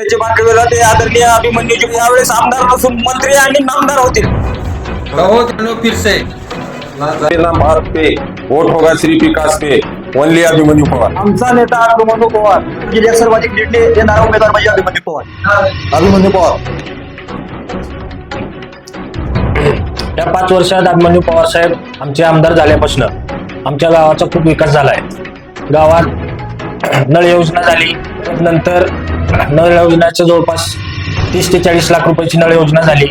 त्याचे बारकवेला ते आदरणीय अभिमन्यूजी यावेळेस आमदार नसून मंत्री आणि नामदार होतील. कहो तेनो फिर से नाम भारत पे वोट होगा श्री विकास पे. ओनली अभिमन्यू पवार. आमचा नेता अभिमन्यू पवार. सर्वाधिक देणारा उमेदवार म्हणजे अभिमन्यू पवार. अभिमन्यू पवार. या पाच वर्षात अभिमन्यू पवार साहेब आमचे आमदार झाल्यापासून आमच्या गावाचा खूप विकास झाला आहे गावात नळ योजना झाली नंतर नळ योजनेच्या जवळपास तीस ते चाळीस लाख रुपयाची नळ योजना झाली.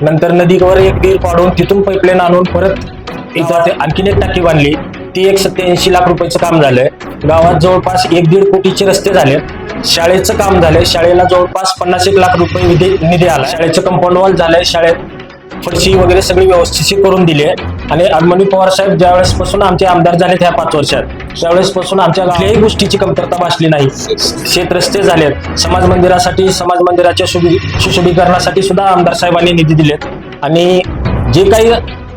नंतर नदीवर एक विहीर पाडून तिथून पाईपलाईन आणून परत इथं आणखीन एक टाकी बांधली. ती एक सत्याऐंशी लाख रुपयाचं काम झालंय. गावात जवळपास एक दीड कोटीचे रस्ते झाले शाळेचं काम झालंय. शाळेला जवळपास पन्नास एक लाख रुपये निधी निधी आला. शाळेचं कंपाऊंड वॉल झालंय. शाळेत फरशी वगैरे सगळी व्यवस्थित करून दिली आहे. आणि अभिमन्यू पवार साहेब ज्या वेळेसपासून आमचे आमदार झाले ह्या पाच वर्षात त्यावेळेसपासून आमच्या कुठल्याही गोष्टीची कमतरता भासली नाही. शेत रस्ते झालेत. समाज मंदिरासाठी समाज मंदिराच्या सुशोभीकरणासाठी सुद्धा आमदार साहेबांनी निधी दिलेत. आणि जे काही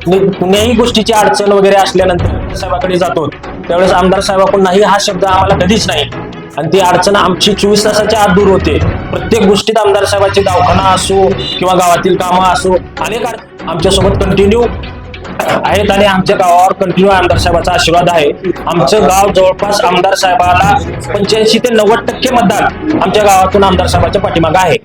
कुण्याही गोष्टीची अडचण वगैरे असल्यानंतर साहेबाकडे जातो. त्यावेळेस आमदार साहेबाकडून नाही हा शब्द आम्हाला कधीच नाही. आणि ती अडचण आमची चोवीस तासाच्या आत दूर होते. प्रत्येक गोष्टीत आमदार साहेबांचे दवाखाना असो किंवा गावातील कामं असो अनेक आमच्यासोबत कंटिन्यू आहेत आणि आमच्या गावावर कंटिन्यू आमदार साहेबाचा आशीर्वाद आहे. आमचं गाव जवळपास आमदार साहेबाला पंच्याऐंशी ते नव्वद टक्के मतदान आमच्या गावातून आमदार साहेबाच्या पाठीमागं आहे.